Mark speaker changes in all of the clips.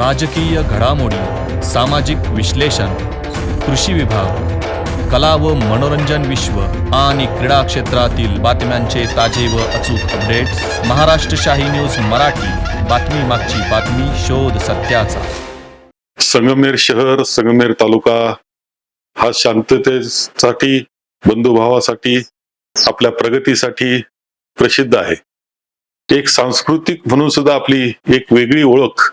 Speaker 1: राजकीय घडामोडी सामाजिक विश्लेषण कृषी विभाग कला व मनोरंजन विश्व आणि क्रीडा क्षेत्रातील बातम्यांचे ताजे व अचूक अपडेट्स महाराष्ट्र शाही न्यूज मराठी. बातमी मागची बातमी शोध सत्याचा.
Speaker 2: संगमेर शहर संगमेर तालुका हा शांततेसाठी बंधुभावासाठी आपल्या प्रगतीसाठी प्रसिद्ध आहे. एक सांस्कृतिक म्हणून सुद्धा आपली एक वेगळी ओळख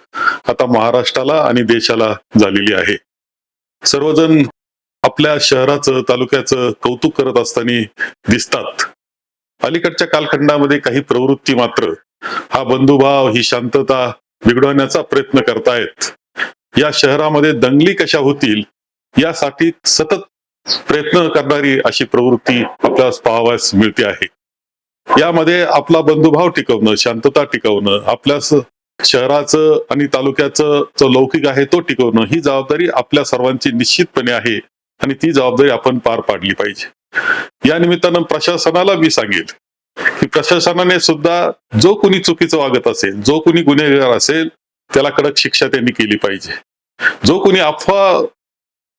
Speaker 2: आता महाराष्ट्राला आणि देशाला झालेली आहे. सर्वजण आपल्या शहराचं तालुक्याचं कौतुक करत असताना दिसतात. अलीकडच्या कालखंडामध्ये काही प्रवृत्ती मात्र हा बंधुभाव ही शांतता बिघडवण्याचा प्रयत्न करतायत. या शहरामध्ये दंगली कशा होतील यासाठी सतत प्रयत्न करणारी अशी प्रवृत्ती आपल्याला पाहावयास मिळते आहे. यामध्ये आपला बंधुभाव टिकवणं शांतता टिकवणं आपल्या शहराचं आणि तालुक्याचं जो लौकिक आहे तो टिकवणं ही जबाबदारी आपल्या सर्वांची निश्चितपणे आहे आणि ती जबाबदारी आपण पार पाडली पाहिजे. या निमित्तानं प्रशासनाला मी सांगेल की प्रशासनाने सुद्धा जो कुणी चुकीचं वागत असेल जो कुणी गुन्हेगार असेल त्याला कडक शिक्षा त्यांनी केली पाहिजे. जो कुणी अफवा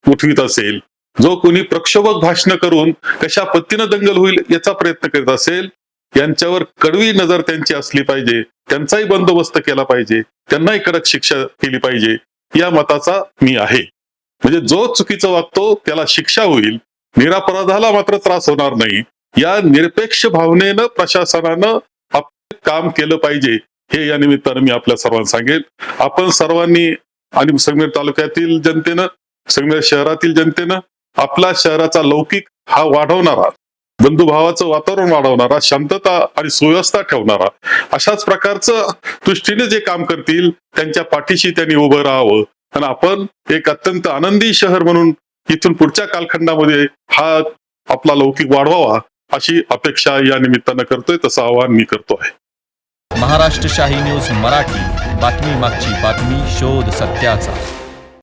Speaker 2: उठवित असेल जो कुणी प्रक्षोभक भाषण करून कशा पद्धतीनं दंगल होईल याचा प्रयत्न करीत असेल यांच्यावर कडवी नजर त्यांची असली पाहिजे. त्यांचाही बंदोबस्त केला पाहिजे. त्यांनाही कडक शिक्षा केली पाहिजे. या मताचा मी आहे. म्हणजे जो चुकीचं वागतो त्याला शिक्षा होईल. निरापराधाला मात्र त्रास होणार नाही. या निरपेक्ष भावनेनं प्रशासनानं आपले काम केलं पाहिजे. हे या निमित्तानं मी आपल्या सर्वांना सांगेल आपण सर्वांनी आणि संगमेर तालुक्यातील जनतेनं संगमेर शहरातील जनतेनं आपला शहराचा लौकिक हा वाढवणारा बंधुभावाचं वातावरण वाढवणारा शांतता आणि सुव्यवस्था ठेवणारा अशाच प्रकारचं दृष्टीने जे काम करतील त्यांच्या पाठीशी त्यांनी उभं राहावं. आणि आपण एक अत्यंत आनंदी शहर म्हणून इथून पुढच्या कालखंडामध्ये हा आपला लौकिक वाढवावा अशी अपेक्षा या निमित्तानं करतोय तसं आवाहन मी करतो आहे.
Speaker 1: महाराष्ट्र शाही न्यूज मराठी बातमी मागची बातमी शोध सत्याचा.